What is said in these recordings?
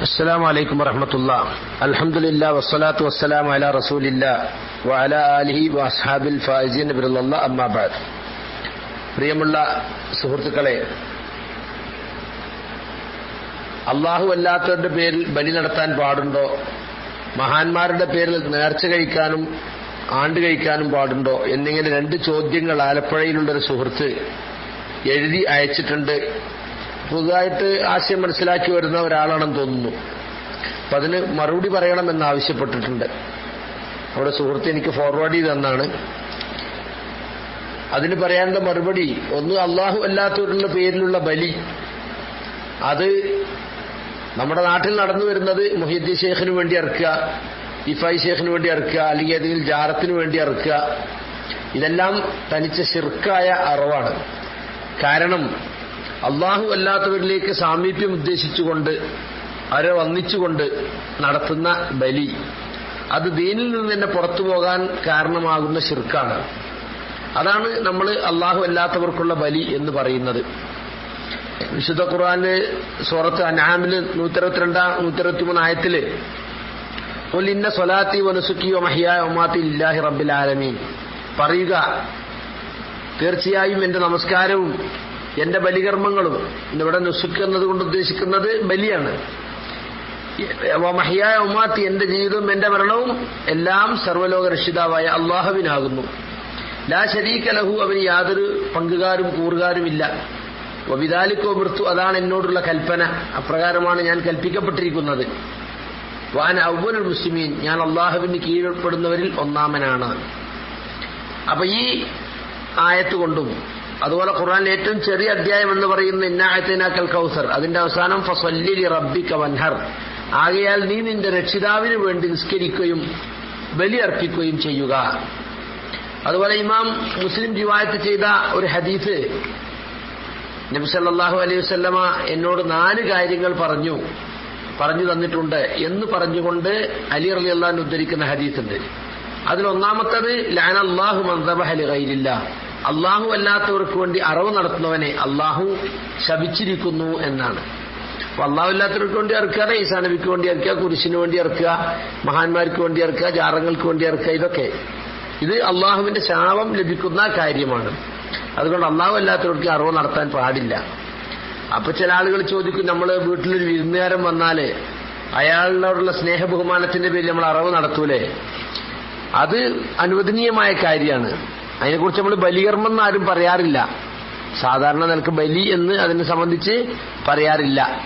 السلام عليكم ورحمة الله الحمد لله والصلاة والسلام على رسول الله وعلى آله وأصحاب الفائزين برضا الله أما بعد പ്രിയമുള്ള സുഹൃത്തുക്കളെ അള്ളാഹു അല്ലാത്തവരുടെ പേരിൽ ബലി നടത്താൻ പാടുണ്ടോ മഹാന്മാരുടെ പേരിൽ നേർച്ച കഴിക്കാനും ആണ്ട് കഴിക്കാനും പാടുണ്ടോ എന്നിങ്ങനെ രണ്ട് ചോദ്യങ്ങൾ ആലപ്പുഴയിലുള്ളൊരു സുഹൃത്ത് എഴുതി അയച്ചിട്ടുണ്ട് പുതുതായിട്ട് ആശയം മനസ്സിലാക്കി വരുന്ന ഒരാളാണെന്ന് തോന്നുന്നു. അപ്പൊ അതിന് മറുപടി പറയണമെന്ന് ആവശ്യപ്പെട്ടിട്ടുണ്ട്. അവിടെ സുഹൃത്ത് എനിക്ക് ഫോർവേഡ് ചെയ്ത് തന്നാണ് അതിന് പറയാനുള്ള മറുപടി ഒന്ന് അള്ളാഹു അല്ലാത്തവരുടെ പേരിലുള്ള ബലി. അത് നമ്മുടെ നാട്ടിൽ നടന്നു വരുന്നത് മുഹിദ്ദീൻ ഷേഖിന് വേണ്ടി ഇറക്കുക ഇഫായി ഷേഖിന് വേണ്ടി ഇറക്കുക അല്ലെങ്കിൽ ഏതെങ്കിലും ജാറത്തിന് വേണ്ടി ഇറക്കുക ഇതെല്ലാം തനിച്ച ശിർക്കായ അറിവാണ്. കാരണം അള്ളാഹു അല്ലാത്തവരിലേക്ക് സാമീപ്യം ഉദ്ദേശിച്ചുകൊണ്ട് അവരെ വന്നിച്ചുകൊണ്ട് നടത്തുന്ന ബലി. അത് ദീനിൽ നിന്ന് തന്നെ പുറത്തു പോകാൻ കാരണമാകുന്ന ശിർക്കാണ്. അതാണ് നമ്മൾ അള്ളാഹു അല്ലാത്തവർക്കുള്ള ബലി എന്ന് പറയുന്നത്. വിശുദ്ധ ഖുർആാന് സൂറത്ത് അനാമിൽ നൂറ്ററുപത്തിരണ്ടാം നൂറ്ററുപത്തിമൂന്ന് ആയത്തിൽ ഇന്ന സ്വലാത്തി വനുസുക്കിയോ മഹിയായ ഒമാത്തി ഇല്ലാഹി റബ്ബിൽ ആലമീൻ. പറയുക തീർച്ചയായും എന്റെ നമസ്കാരവും എന്റെ ബലികർമ്മങ്ങളും ഇവിടെ നുസുക്ക് എന്നതുകൊണ്ട് ഉദ്ദേശിക്കുന്നത് ബലിയാണ്. മഹിയായ ഉമാത്തി എന്റെ ജീവിതവും എന്റെ മരണവും എല്ലാം സർവലോക രക്ഷിതാവായ അള്ളാഹുവിനാകുന്നു. ലാ ശരീക്ക ലഹു അവന് യാതൊരു പങ്കുകാരും കൂറുകാരുമില്ല. വിതാലിക്കോ മൃത്യു അതാണ് എന്നോടുള്ള കൽപ്പന. അപ്രകാരമാണ് ഞാൻ കൽപ്പിക്കപ്പെട്ടിരിക്കുന്നത്. വാൻ ഔവനുൽ മുസ്ലിമീൻ ഞാൻ അള്ളാഹുവിന് കീഴ്പ്പെടുന്നവരിൽ ഒന്നാമനാണ്. അപ്പൊ ഈ ആയത്ത് കൊണ്ടും അതുപോലെ ഖുർആാനിലെ ഏറ്റവും ചെറിയ അധ്യായം എന്ന് പറയുന്ന ഇന്നായത്തിനാക്കൽ കൗസർ. അതിന്റെ അവസാനം ഫസല്ലി റബ്ബിക വൻഹർ. ആകയാൽ നീ നിന്റെ രക്ഷിതാവിന് വേണ്ടി നിസ്കരിക്കുകയും ബലിയർപ്പിക്കുകയും ചെയ്യുക. അതുപോലെ ഇമാം മുസ്ലിം റിവായത്ത് ചെയ്ത ഒരു ഹദീസ് നബി സല്ലല്ലാഹു അലൈഹി വസല്ലമ എന്നോട് നാല് കാര്യങ്ങൾ പറഞ്ഞു പറഞ്ഞു തന്നിട്ടുണ്ട് എന്ന് പറഞ്ഞുകൊണ്ട് അലി അലി അള്ളഹാൻ ഉദ്ധരിക്കുന്ന ഹദീസുണ്ട്. അതിൽ ഒന്നാമത്തത് ലാൻ അള്ളാഹു മന്ദബഹലി കയ്യിലില്ല അള്ളാഹു അല്ലാത്തവർക്ക് വേണ്ടി അറവ് നടത്തുന്നവനെ അള്ളാഹു ശപിച്ചിരിക്കുന്നു എന്നാണ്. അപ്പൊ അള്ളാഹു ഇല്ലാത്തവർക്ക് വേണ്ടി ഇറക്കുക ഈസാ നബിക്ക് വേണ്ടി ഇറക്കുക കുരിശിന് വേണ്ടി ഇറക്കുക മഹാന്മാർക്ക് വേണ്ടി ഇറക്കുക ജാറങ്ങൾക്ക് വേണ്ടി ഇറക്കുക ഇതൊക്കെ. ഇത് അള്ളാഹുവിന്റെ ശാപം ലഭിക്കുന്ന കാര്യമാണ്. അതുകൊണ്ട് അള്ളാഹു അല്ലാത്തവർക്ക് അറിവ് നടത്താൻ പാടില്ല. അപ്പൊ ചില ആളുകൾ ചോദിക്കും നമ്മൾ വീട്ടിലൊരു വിരുന്നുകാരൻ വന്നാൽ സ്നേഹ ബഹുമാനത്തിന്റെ പേരിൽ നമ്മൾ അറിവ് നടത്തൂലേ? അത് അനുവദനീയമായ കാര്യമാണ്. അതിനെക്കുറിച്ച് നമ്മൾ ബലികർമ്മം എന്ന് ആരും പറയാറില്ല. സാധാരണ നിനക്ക് ബലി എന്ന് അതിനെ സംബന്ധിച്ച് പറയാറില്ല.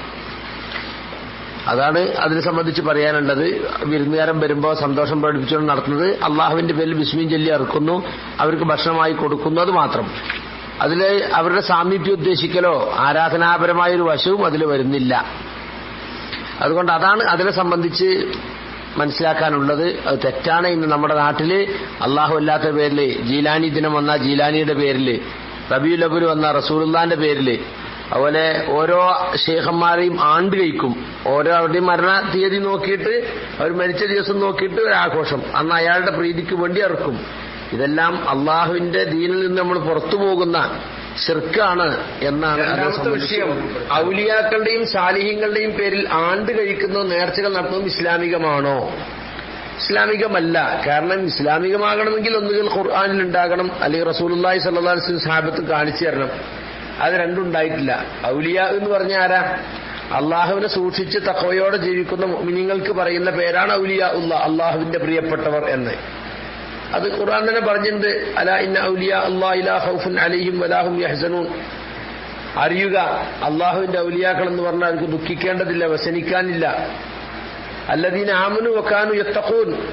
അതാണ് അതിനെ സംബന്ധിച്ച് പറയാനുള്ളത്. വിരുന്നുകാരൻ വരുമ്പോൾ സന്തോഷം പ്രകടിപ്പിച്ചുകൊണ്ട് നടത്തുന്നത് അള്ളാഹുവിന്റെ പേരിൽ ബിസ്മീൻ ചൊല്ലി ഇറക്കുന്നു അവർക്ക് ഭക്ഷണമായി കൊടുക്കുന്നു അത് മാത്രം. അതിൽ അവരുടെ സാമീപ്യം ഉദ്ദേശിക്കലോ ആരാധനാപരമായ ഒരു വശവും അതിൽ വരുന്നില്ല. അതുകൊണ്ട് അതാണ് അതിനെ സംബന്ധിച്ച് മനസ്സിലാക്കാനുള്ളത് അത് തെറ്റാണ് ഇന്ന് നമ്മുടെ നാട്ടിൽ അള്ളാഹു അല്ലാത്ത പേരിൽ ജീലാനി ദിനം വന്ന ജീലാനിയുടെ പേരിൽ. റബിയുൽ അബുൽ വന്ന റസൂലുല്ലാന്റെ പേരിൽ. അതുപോലെ ഓരോ ഷേഖന്മാരെയും ആണ്ട് കഴിക്കും. ഓരോ അവരുടെയും മരണ തീയതി നോക്കിയിട്ട് അവർ മരിച്ച ദിവസം നോക്കിയിട്ട് ഒരു ആഘോഷം. അന്ന് അയാളുടെ പ്രീതിക്ക് വേണ്ടി ഇറക്കും ഇതെല്ലാം അള്ളാഹുവിന്റെ ദീനിൽ നിന്ന് നമ്മൾ പുറത്തു പോകുന്ന ശിർക്കാണ് എന്നാണ് രണ്ടാമത്തെ വിഷയം ഔലിയാക്കളുടെയും സാലിഹ്യങ്ങളുടെയും പേരിൽ ആണ്ട് കഴിക്കുന്ന നേർച്ചകൾ നടത്തുന്നതും ഇസ്ലാമികമാണോ? ഇസ്ലാമികമല്ല. കാരണം ഇസ്ലാമികമാകണമെങ്കിൽ ഒന്നുകിൽ ഖുർആാനിൽ ഉണ്ടാകണം അല്ലെങ്കിൽ റസൂലുല്ലാഹി സല്ലാ വസ്ലം സാഹബത്ത് കാണിച്ചു തരണം. അത് രണ്ടും ഉണ്ടായിട്ടില്ല. ഔലിയ എന്ന് പറഞ്ഞ ആരാ? അള്ളാഹുവിനെ സൂക്ഷിച്ച് തക്കവയോടെ ജീവിക്കുന്ന മിനിങ്ങൾക്ക് പറയുന്ന പേരാണ് ഔലിയ ഉള്ള അള്ളാഹുവിന്റെ പ്രിയപ്പെട്ടവർ എന്ന്. അത് ഖുർആൻ തന്നെ പറഞ്ഞിട്ടുണ്ട് അറിയുക അള്ളാഹുവിന്റെ ഔലിയാക്കൾ എന്ന് പറഞ്ഞാൽ അവർക്ക് ദുഃഖിക്കേണ്ടതില്ല വ്യസനിക്കാനില്ല. അല്ലദീന ആമനു വക്കാനു യത്തഖൂൻ.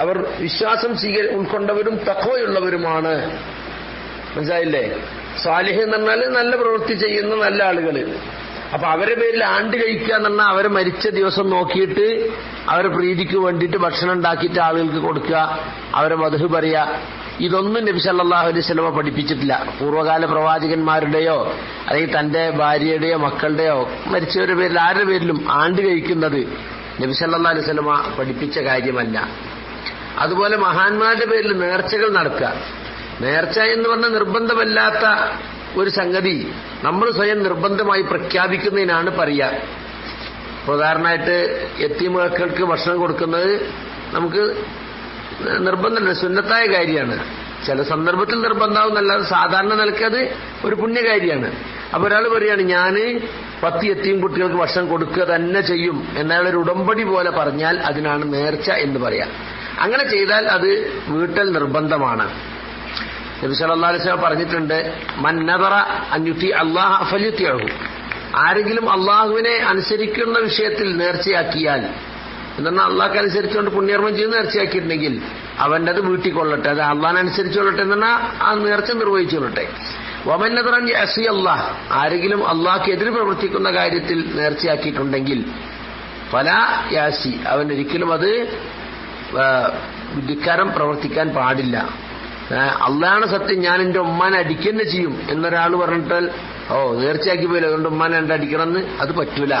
അവർ വിശ്വാസം സ്വീക ഉൾക്കൊണ്ടവരും തക്കോയുള്ളവരുമാണ് മനസ്സിലായില്ലേ? സ്വാലിഹ് എന്ന് പറഞ്ഞാൽ നല്ല പ്രവൃത്തി ചെയ്യുന്ന നല്ല ആളുകൾ അപ്പൊ അവരെ പേരിൽ ആണ്ട് കഴിക്കുക എന്ന് അവരെ മരിച്ച ദിവസം നോക്കിയിട്ട് അവരെ പ്രീതിക്ക് വേണ്ടിയിട്ട് ഭക്ഷണം ഉണ്ടാക്കിയിട്ട് ആളുകൾക്ക് കൊടുക്കുക. അവരെ മധു പറയുക. ഇതൊന്നും നബി സല്ലാഹു അലൈഹി സ്വലമ പഠിപ്പിച്ചിട്ടില്ല. പൂർവകാല പ്രവാചകന്മാരുടെയോ അല്ലെങ്കിൽ തന്റെ ഭാര്യയുടെയോ മക്കളുടെയോ മരിച്ചവരുടെ പേരിൽ ആരുടെ പേരിലും ആണ്ട് കഴിക്കുന്നത് നബി സല്ലാ അലൈഹി സ്വലമ പഠിപ്പിച്ച കാര്യമല്ല. അതുപോലെ മഹാന്മാരുടെ പേരിൽ നേർച്ചകൾ നടക്കുക. നേർച്ച എന്ന് പറഞ്ഞ നിർബന്ധമല്ലാത്ത ഒരു സംഗതി നമ്മൾ സ്വയം നിർബന്ധമായി പ്രഖ്യാപിക്കുന്നതിനാണ് പറയുക. ഉദാഹരണമായിട്ട് എത്തിമക്കൾക്ക് ഭക്ഷണം കൊടുക്കുന്നത് നമുക്ക് നിർബന്ധമല്ല സുന്നത്തായ കാര്യമാണ്. ചില സന്ദർഭത്തിൽ നിർബന്ധമാവുന്നല്ലാതെ സാധാരണ നിലയ്ക്ക് അത് ഒരു പുണ്യകാര്യമാണ്. അപ്പൊ ഒരാൾ പറയാണ് ഞാൻ പത്ത് എത്തിയും കുട്ടികൾക്ക് ഭക്ഷണം കൊടുക്കുക തന്നെ ചെയ്യും എന്നയാളൊരു ഉടമ്പടി പോലെ പറഞ്ഞാൽ അതിനാണ് നേർച്ച എന്ന് പറയാം. അങ്ങനെ ചെയ്താൽ അത് വീട്ടൽ നിർബന്ധമാണ്. നബി പറഞ്ഞിട്ടുണ്ട് മന്നബറ അന്യുത്തി അള്ളാഹ് അഫല്യുത്തിയാകും ആരെങ്കിലും അള്ളാഹുവിനെ അനുസരിക്കുന്ന വിഷയത്തിൽ നേർച്ചയാക്കിയാൽ എന്നാൽ അള്ളാഹ് അനുസരിച്ചുകൊണ്ട് പുണ്യർമ്മം ചെയ്ത് നേർച്ചയാക്കിയിട്ടുണ്ടെങ്കിൽ അവന്റെ അത് വീട്ടിക്കൊള്ളട്ടെ അത് അനുസരിച്ചുകൊള്ളട്ടെ എന്നാൽ ആ നേർച്ച നിർവഹിച്ചുകൊള്ളട്ടെ. വമന്നതറൻ അസി അള്ളാഹ് ആരെങ്കിലും അള്ളാഹ്ക്ക് എതിര് പ്രവർത്തിക്കുന്ന കാര്യത്തിൽ നേർച്ചയാക്കിയിട്ടുണ്ടെങ്കിൽ പല യാസി അവൻ ഒരിക്കലും അത് ധിക്കാരം പ്രവർത്തിക്കാൻ പാടില്ല. അള്ളാണ് സത്യം ഞാൻ എന്റെ ഉമ്മാനെ അടിക്കന്നെ ചെയ്യും എന്നൊരാൾ പറഞ്ഞിട്ടാൽ ഓ നേർച്ചയാക്കി പോയില്ല? അതുകൊണ്ട് ഉമ്മാനെ എന്റെ അടിക്കണമെന്ന് അത് പറ്റൂല.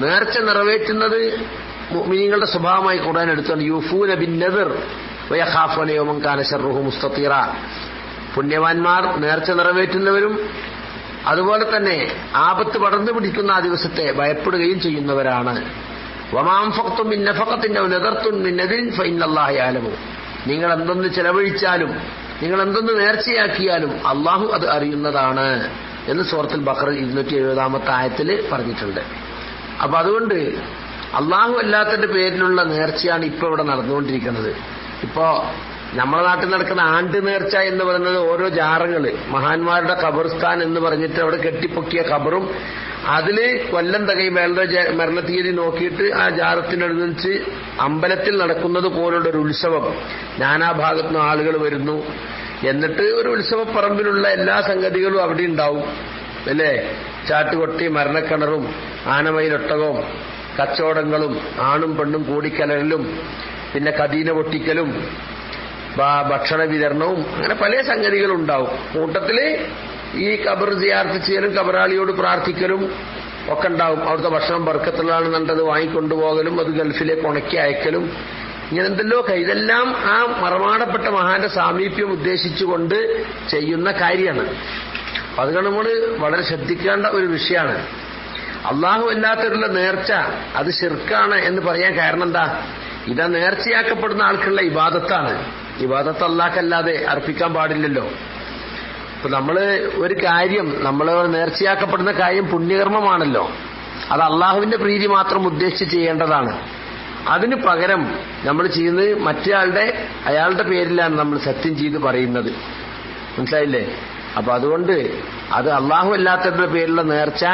നേർച്ച നിറവേറ്റുന്നത് മുഅ്മിനീങ്ങളുടെ സ്വഭാവമായി കൂടാൻ എടുത്താണ്. യൂഫൂന ബിൻ യൗമൻ വയഖാഫനയോമം കാനശറുഹു മുസ്തീറ പുണ്യവാന്മാർ നേർച്ച നിറവേറ്റുന്നവരും അതുപോലെ തന്നെ ആപത്ത് പടർന്നു പിടിക്കുന്ന ആ ദിവസത്തെ ഭയപ്പെടുകയും ചെയ്യുന്നവരാണ്. വമാംഫക്തും മിന്നഫക്കത്തിന്റെ നെതർത്തുൻ നദിൻ ഫഇന്നല്ലാഹു ആലമു നിങ്ങൾ എന്തൊന്ന് ചെലവഴിച്ചാലും നിങ്ങൾ എന്തൊന്ന് നേർച്ചയാക്കിയാലും അള്ളാഹു അത് അറിയുന്നതാണ് എന്ന് സൂറത്തുൽ ബഖർ ഇരുന്നൂറ്റി എഴുപതാമത്തെ ആയത്തിൽ പറഞ്ഞിട്ടുണ്ട്. അപ്പൊ അതുകൊണ്ട് അള്ളാഹു അല്ലാത്തന്റെ പേരിലുള്ള നേർച്ചയാണ് ഇപ്പൊ ഇവിടെ നടന്നുകൊണ്ടിരിക്കുന്നത്. ഇപ്പോ നമ്മുടെ നാട്ടിൽ നടക്കുന്ന ആണ്ട് നേർച്ച എന്ന് പറയുന്നത് ഓരോ ജാറങ്ങൾ മഹാന്മാരുടെ ഖബർസ്ഥാൻ എന്ന് പറഞ്ഞിട്ട് അവിടെ കെട്ടിപ്പൊക്കിയ ഖബറും അതിൽ കൊല്ലം തകയും മരണ തീയതി നോക്കിയിട്ട് ആ ജാറത്തിനടുത്ത് അമ്പലത്തിൽ നടക്കുന്നത് പോലുള്ള ഒരു ഉത്സവം നാനാഭാഗത്തുനിന്ന് ആളുകൾ വരുന്നു. എന്നിട്ട് ഒരു ഉത്സവപ്പറമ്പിലുള്ള എല്ലാ സംഗതികളും അവിടെ ഉണ്ടാവും. അല്ലേ? ചാട്ടുകൊട്ടി മരണക്കിണറും ആനമയിലൊട്ടകവും കച്ചവടങ്ങളും ആണും പെണ്ണും കൂടിക്കലരലും പിന്നെ കദീന പൊട്ടിക്കലും ഭക്ഷണ വിതരണവും അങ്ങനെ പല സംഗതികളും ഉണ്ടാവും കൂട്ടത്തിൽ ഈ കബർ ജിയാർത്ഥിച്ചാലും ചെയ്യലും കബറാളിയോട് പ്രാർത്ഥിക്കലും ഒക്കെ ഉണ്ടാവും. അവിടുത്തെ ഭക്ഷണം ബർക്കത്തുള്ളതാണെന്നുണ്ടത് വാങ്ങിക്കൊണ്ടുപോകലും അത് ഗൾഫിലേക്ക് ഉണക്കി അയക്കലും. ഇങ്ങനെ എന്തെല്ലോ ഇതെല്ലാം ആ മറമാടപ്പെട്ട മഹാന്റെ സാമീപ്യം ഉദ്ദേശിച്ചുകൊണ്ട് ചെയ്യുന്ന കാര്യമാണ്. അതുകൊണ്ട് നമ്മൾ വളരെ ശ്രദ്ധിക്കേണ്ട ഒരു വിഷയമാണ്. അള്ളാഹു അല്ലാത്തവരുള്ള നേർച്ച അത് ശിർക്കാണ് എന്ന് പറയാൻ കാരണം എന്താ? ഇതാ നേർച്ചയാക്കപ്പെടുന്ന ആൾക്കുള്ള ഇബാദത്താണ്. ഇബാദത്ത് അല്ലാക്കല്ലാതെ അർപ്പിക്കാൻ പാടില്ലല്ലോ. ഇപ്പൊ നമ്മൾ ഒരു കാര്യം നമ്മൾ നേർച്ചയാക്കപ്പെടുന്ന കാര്യം പുണ്യകർമ്മമാണല്ലോ. അത് അള്ളാഹുവിന്റെ പ്രീതി മാത്രം ഉദ്ദേശിച്ച് ചെയ്യേണ്ടതാണ്. അതിന് പകരം നമ്മൾ ചെയ്യുന്നത് മറ്റേയാളുടെ അയാളുടെ പേരിലാണ് നമ്മൾ സത്യം ചെയ്ത് പറയുന്നത്. മനസ്സിലായില്ലേ? അപ്പൊ അതുകൊണ്ട് അത് അള്ളാഹു അല്ലാത്തവരുടെ പേരിലുള്ള നേർച്ച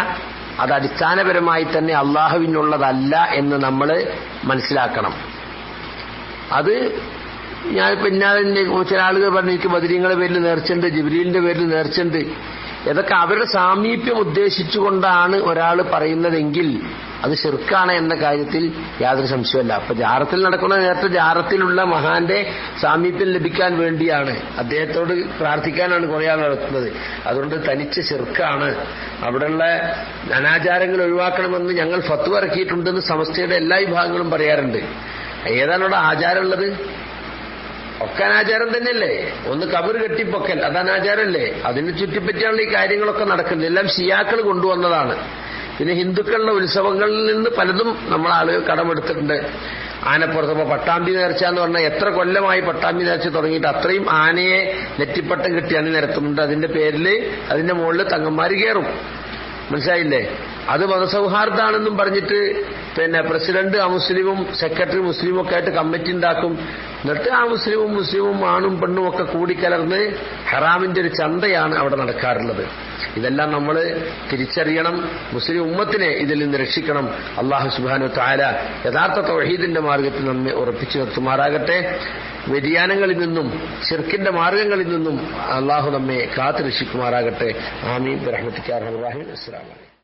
അത് അടിസ്ഥാനപരമായി തന്നെ അള്ളാഹുവിനുള്ളതല്ല എന്ന് നമ്മൾ മനസ്സിലാക്കണം. അത് ഞാനിപ്പോ ഇന്നാലെ ചില ആളുകൾ പറഞ്ഞു എനിക്ക് ബദരീങ്ങളുടെ പേരിൽ നേർച്ചുണ്ട് ജിബ്രീലിന്റെ പേരിൽ നേർച്ചുണ്ട് ഇതൊക്കെ അവരുടെ സാമീപ്യം ഉദ്ദേശിച്ചുകൊണ്ടാണ് ഒരാൾ പറയുന്നതെങ്കിൽ അത് ശിർക്കാണ് എന്ന കാര്യത്തിൽ യാതൊരു സംശയമല്ല അപ്പൊ ജാറത്തിൽ നടക്കുന്ന നേരത്തെ ജാറത്തിലുള്ള മഹാന്റെ സാമീപ്യം ലഭിക്കാൻ വേണ്ടിയാണ് അദ്ദേഹത്തോട് പ്രാർത്ഥിക്കാനാണ് കുറേ നടത്തുന്നത്. അതുകൊണ്ട് തനിച്ച് ശിർക്കാണ്. അവിടെയുള്ള അനാചാരങ്ങൾ ഒഴിവാക്കണമെന്ന് ഞങ്ങൾ ഫത്വ ഇറക്കിയിട്ടുണ്ടെന്ന് സമസ്തയുടെ എല്ലാ വിഭാഗങ്ങളും പറയാറുണ്ട്. ഏതാണ് അവിടെ ആചാരമുള്ളത്? ഒക്കെ അനാചാരം തന്നെയല്ലേ? ഒന്ന് കബർ കെട്ടിപ്പൊക്കൽ അത് അനാചാരമല്ലേ അതിനെ ചുറ്റിപ്പറ്റിയാണ് ഈ കാര്യങ്ങളൊക്കെ നടക്കുന്നത്. എല്ലാം ഷിയാക്കൾ കൊണ്ടുവന്നതാണ്. പിന്നെ ഹിന്ദുക്കളുടെ ഉത്സവങ്ങളിൽ നിന്ന് പലതും നമ്മൾ ആളുകൾ കടമെടുത്തിട്ടുണ്ട്. ആനപ്പുറത്ത് ഇപ്പൊ പട്ടാമ്പി നേർച്ച എന്ന് പറഞ്ഞാൽ എത്ര കൊല്ലമായി പട്ടാമ്പി നേർച്ച തുടങ്ങിയിട്ട് അത്രയും ആനയെ നെറ്റിപ്പട്ടം കിട്ടിയാണ് നിരത്തുന്നുണ്ട് അതിന്റെ പേരിൽ അതിന്റെ മുകളിൽ തങ്ങന്മാര് കയറും. മനസ്സിലായില്ലേ? അത് മതസൗഹാർദ്ദാണെന്നും പറഞ്ഞിട്ട് പിന്നെ പ്രസിഡന്റ് അമുസ്ലിമും സെക്രട്ടറി മുസ്ലിമും ഒക്കെ ആയിട്ട് കമ്മിറ്റി ഉണ്ടാക്കും. എന്നിട്ട് ആ മുസ്ലിമും മുസ്ലിമും ആണും പെണ്ണും ഒക്കെ കൂടിക്കലർന്ന് ഹറാമിന്റെ ഒരു ചന്തയാണ് അവിടെ നടക്കാറുള്ളത്. ഇതെല്ലാം നമ്മൾ തിരിച്ചറിയണം. മുസ്ലിം ഉമ്മത്തിനെ ഇതിൽ നിന്ന് രക്ഷിക്കണം. അള്ളാഹു സുബാനു താര യഥാർത്ഥ തൗഹീദിന്റെ മാർഗത്തിൽ നമ്മെ ഉറപ്പിച്ചു നിർത്തുമാറാകട്ടെ. വ്യതിയാനങ്ങളിൽ നിന്നും ഷിർക്കിന്റെ മാർഗങ്ങളിൽ നിന്നും അള്ളാഹു നമ്മെ കാത്തു രക്ഷിക്കുമാറാകട്ടെ ആമീൻ റഹ്മത്തിക്കാർ അസ്സലാമലൈക്കും